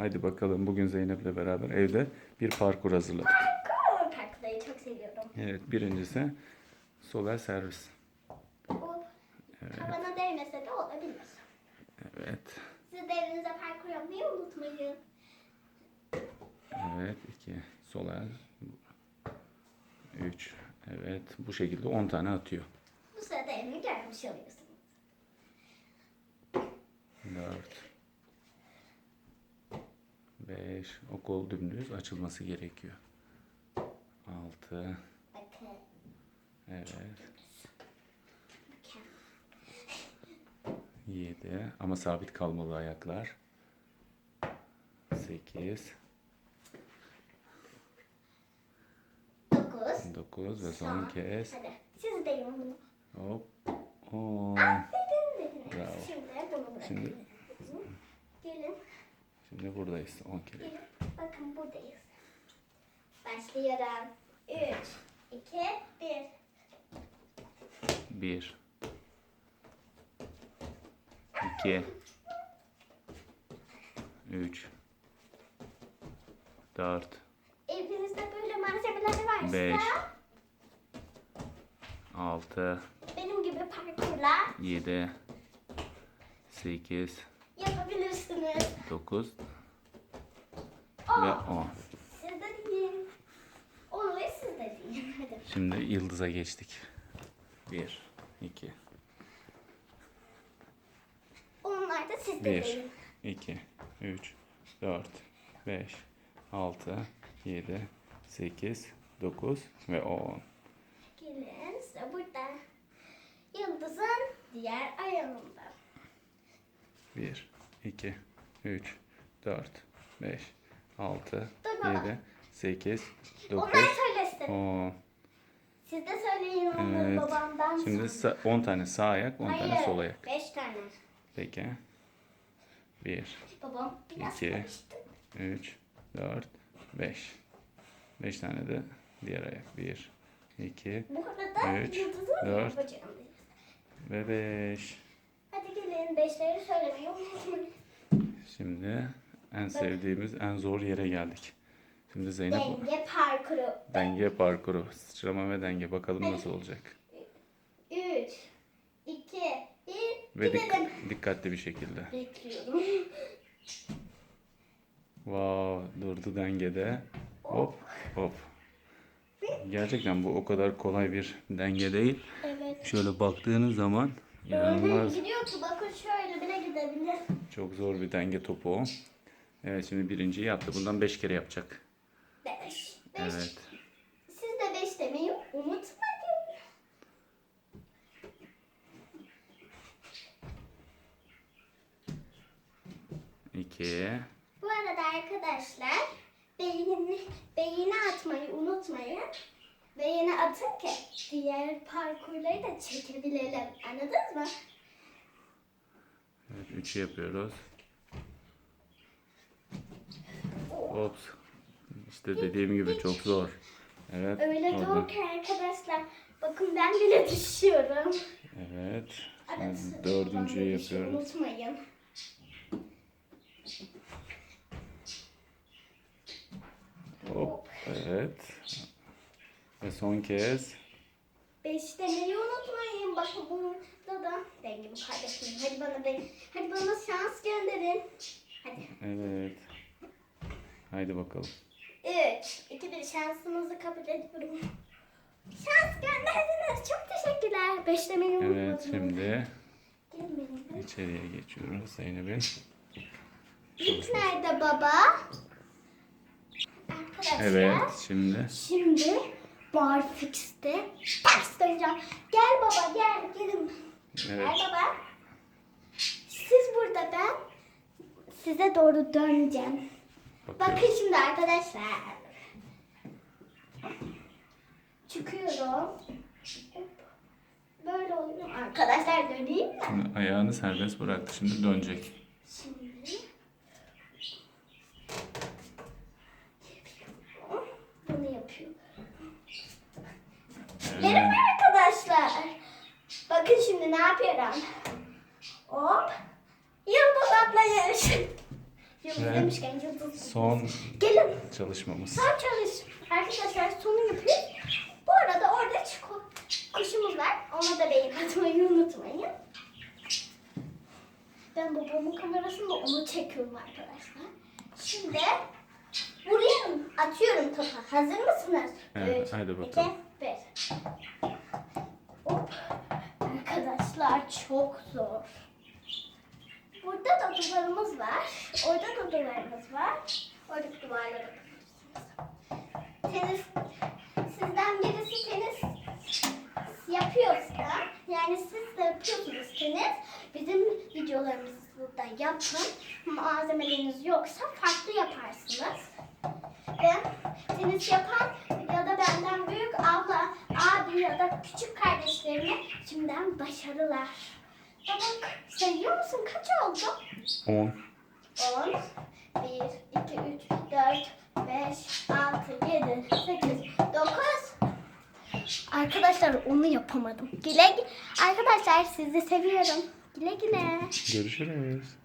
Haydi bakalım bugün Zeynep'le beraber evde bir parkur hazırladık. Parkur parkurları çok seviyorum. Evet birincisi soler servis. Bu tavana değmese de olabilir. Evet. Siz de evinizde parkur yapmayı unutmayın. Evet iki soler. Üç. Evet bu şekilde 10 tane atıyor. Bu sırada evini görmüş oluyorsunuz. 4 5 o kol dümdüz açılması gerekiyor. 6 Bakın. Evet mükemmel. 7 ama sabit kalmalı ayaklar. 8 Dokuz. 9 ve son kez Hadi siz de yapın. hop 10 Dedin dediniz. Bravo. Şimdi bunu. Şimdi. Şimdi buradayız 10 kere. Bakın buradayız. Başlıyorum. Üç, iki, bir. 1 2 3 4 Evinizde böyle malzemeler varsa Beş. 6 benim gibi parkurla 7 8 yapabilirsiniz. 9 Oh, ve 10 Siz de deyin. Olur siz de. Hadi. Şimdi yıldıza geçtik. 1 2 Onlar da siz de 1 deyin. 2 3 4 5 6 7 8 9 ve 10 Gelin sıra burada. Yıldızın diğer ayağında. 1 2 3 4 5 6 Dur baba. 7 8 9 Onlar söylesin. 10 Siz de söyleyin onları Evet. babamdan Şimdi sonra. sa- 10 tane sağ ayak, 10 tane Hayır, sol ayak. Beş tane. Peki. 1 Babam biraz İki. karıştı. 3 4 5 5 tane de diğer ayak. 1 2 Bu arada Üç, yıldızı dört. yapacağım. ve 5. Beşleri söylemeyi unutmayın. Şimdi en sevdiğimiz en zor yere geldik. Şimdi Zeynep Denge parkuru. denge parkuru. Sıçrama ve denge. Bakalım nasıl olacak. Üç, iki, bir, Ve gidelim. dik- dikkatli bir şekilde. Bekliyorum. Wow, durdu dengede. Hop, hop. Gerçekten bu o kadar kolay bir denge değil. Evet. Şöyle baktığınız zaman Öyle inanılmaz gidiyor ki bakın şöyle bile gidebilir. çok zor bir denge topu o. Evet şimdi birinciyi yaptı. Bundan 5 kere yapacak. Beş. Beş. Evet. Siz de beş demeyi unutmayın. İki. Bu arada arkadaşlar beğeni, beğeni atmayı unutmayın. Beğeni atın ki diğer parkurları da çekebilelim. Anladınız mı? Evet 3'ü yapıyoruz. Ops. İşte dediğim gibi çok zor. Evet. Öyle oldu. zor ki arkadaşlar. Bakın ben bile düşüyorum. Evet. Evet, dördüncüyü yapıyoruz. Unutmayın. Hop. Evet. Ve son kez. Beş demeyi unutmayın. Bakın burada da dengemi kaybetmeyin. Hadi bana be, hadi bana şans gönderin. Hadi. Evet. Haydi bakalım. Üç, iki, bir şansınızı kabul ediyorum. Şans gönderdiniz. Çok teşekkürler. Beş demeyi unutmadınız. Evet şimdi Gelin içeriye geçiyoruz Zeynep'in. İlk nerede baba? Arkadaşlar. Evet şimdi Şimdi barfix'te ters döneceğim. Gel baba gel gelin. Gel evet baba. Siz burada ben size doğru döneceğim. bakıyoruz. Bakın şimdi arkadaşlar. Çıkıyorum. Böyle oluyor. Arkadaşlar döneyim mi? Ayağını serbest bıraktı. Şimdi dönecek. Şimdi. Bunu yapıyorum. Merhaba Evet. arkadaşlar. Bakın şimdi ne yapıyorum. Hop. Yıldız atlayış. Yıldız Ve demişken yıldız. Son Gelin. çalışmamız. Son çalış. Arkadaşlar sonu yapıyoruz. Bu arada orada çiko- kuşumuz var. Ona da beyin atmayı unutmayın. Ben babamın kamerasında onu çekiyorum arkadaşlar. Şimdi buraya atıyorum topu. Hazır mısınız? Evet, Üç, hadi iki, bakalım. bir. Hop. Arkadaşlar çok zor. Burada da duvarımız var. Orada da duvarımız var. Oradaki duvarlara Tenis, sizden birisi tenis yapıyorsa, yani siz de yapıyorsunuz tenis, bizim videolarımızı da yapın. Malzemeleriniz yoksa farklı yaparsınız. Ve tenis yapan ya da benden büyük abla, da küçük kardeşlerime şimdiden başarılar. Baba sayıyor musun? Kaç oldu? 10. 10, 1, 2, 3, 4, 5, 6, 7, 8, 9. Arkadaşlar onu yapamadım. Güle güle. Arkadaşlar sizi seviyorum. Güle güle. Görüşürüz.